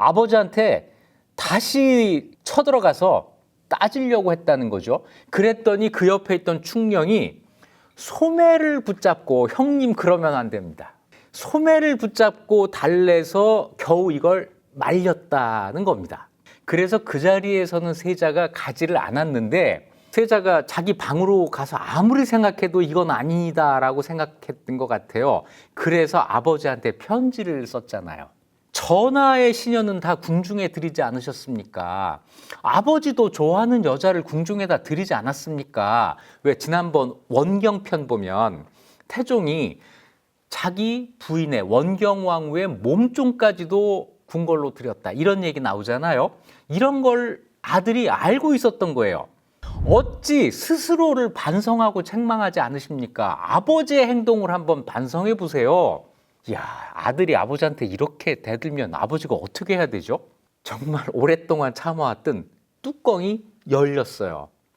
아버지한테 다시 쳐들어가서 따지려고 했다는 거죠. 그랬더니 그 옆에 있던 충령이 소매를 붙잡고 형님 그러면 안 됩니다. 소매를 붙잡고 달래서 겨우 이걸 말렸다는 겁니다. 그래서 그 자리에서는 세자가 가지를 않았는데 세자가 자기 방으로 가서 아무리 생각해도 이건 아니다라고 생각했던 것 같아요. 그래서 아버지한테 편지를 썼잖아요. 전하의 시녀는 다 궁중에 들이지 않으셨습니까? 아버지도 좋아하는 여자를 궁중에다 들이지 않았습니까? 왜 지난번 원경편 보면 태종이 자기 부인의 원경왕후의 몸종까지도 궁궐로 들였다. 이런 얘기 나오잖아요. 이런 걸 아들이 알고 있었던 거예요. 어찌 스스로를 반성하고 책망하지 않으십니까? 아버지의 행동을 한번 반성해 보세요. 야, 아들이 아버지한테 이렇게 대들면 아버지가 어떻게 해야 되죠? 정말 오랫동안 참아왔던 뚜껑이 열렸어요.